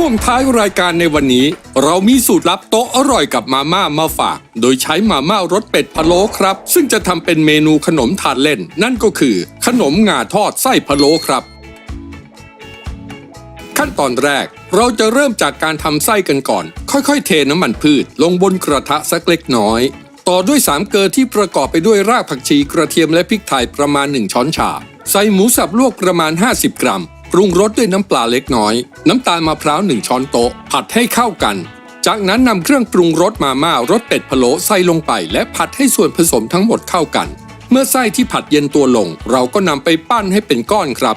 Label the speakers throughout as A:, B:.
A: ช่วงท้ายรายการในวันนี้ เรามีสูตรลับโต๊ะอร่อยกับมาม่ามาฝาก โดยใช้มาม่ารสเป็ดพะโล้ครับ ซึ่งจะทำเป็นเมนูขนมทานเล่น นั่นก็คือ ขนมงาทอดไส้พะโล้ครับ ขั้นตอนแรก เราจะเริ่มจากการทำไส้กันก่อน ค่อยๆ เทน้ำมันพืช ลงบนกระทะสักเล็กน้อย ต่อด้วยสามเกลือที่ประกอบไปด้วยรากผักชีกระเทียมและพริกไทยประมาณ 1 ช้อนชา ใส่หมูสับลวกประมาณ 50 กรัม ปรุงรสด้วยน้ำปลาเล็กน้อย น้ำตาลมะพร้าว1ช้อนโต๊ะ ผัดให้เข้ากัน จากนั้นนำเครื่องปรุงรสมาม่ารสเป็ดพะโล้ใส่ลงไป และผัดให้ส่วนผสมทั้งหมดเข้ากัน เมื่อไส้ที่ผัดเย็นตัวลง เราก็นำไปปั้นให้เป็นก้อนครับ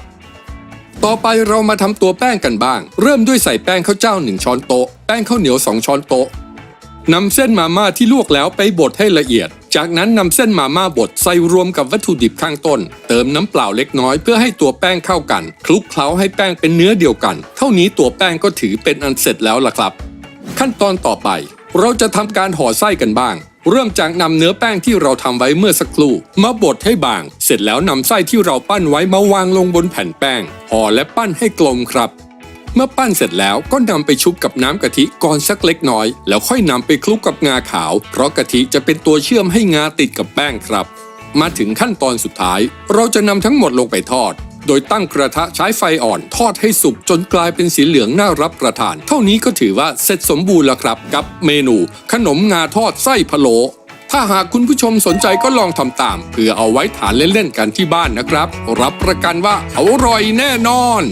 A: ต่อไปเรามาทำตัวแป้งกันบ้าง เริ่มด้วยใส่แป้งข้าวเจ้า1ช้อนโต๊ะ แป้งข้าวเหนียว2ช้อนโต๊ะนำเส้นมาม่าที่ลวกแล้วไปบดให้ละเอียด จากนั้นนำเส้นมาม่าบดใส่รวมกับวัตถุดิบข้างต้น เติมน้ำเปล่าเล็กน้อยเพื่อให้ตัวแป้งเข้ากัน คลุกเคล้าให้แป้งเป็นเนื้อเดียวกัน เท่านี้ตัวแป้งก็ถือเป็นอันเสร็จแล้วล่ะครับ ขั้นตอนต่อไป เราจะทำการห่อไส้กันบ้าง เริ่มจากนำเนื้อแป้งที่เราทำไว้เมื่อสักครู่ มาบดให้บาง เสร็จแล้วนำไส้ที่เราปั้นไว้มาวางลงบนแผ่นแป้งห่อและปั้นให้กลมครับ เมื่อปั้นเสร็จแล้วก็นำไปชุบกับน้ำกะทิก่อนสักเล็กน้อย แล้วค่อยนำไปคลุกกับงาขาว เพราะกะทิจะเป็นตัวเชื่อมให้งาติดกับแป้งครับ มาถึงขั้นตอนสุดท้าย เราจะนำทั้งหมดลงไปทอด โดยตั้งกระทะใช้ไฟอ่อน ทอดให้สุกจนกลายเป็นสีเหลืองน่ารับประทาน เท่านี้ก็ถือว่าเสร็จสมบูรณ์แล้วครับ กับเมนู ขนมงาทอดไส้พะโลถ้าหากคุณผู้ชมสนใจก็ลองทำตามเพื่อเอาไว้ทานเล่นๆกันที่บ้านนะครับ รับประกันว่าอร่อยแน่นอน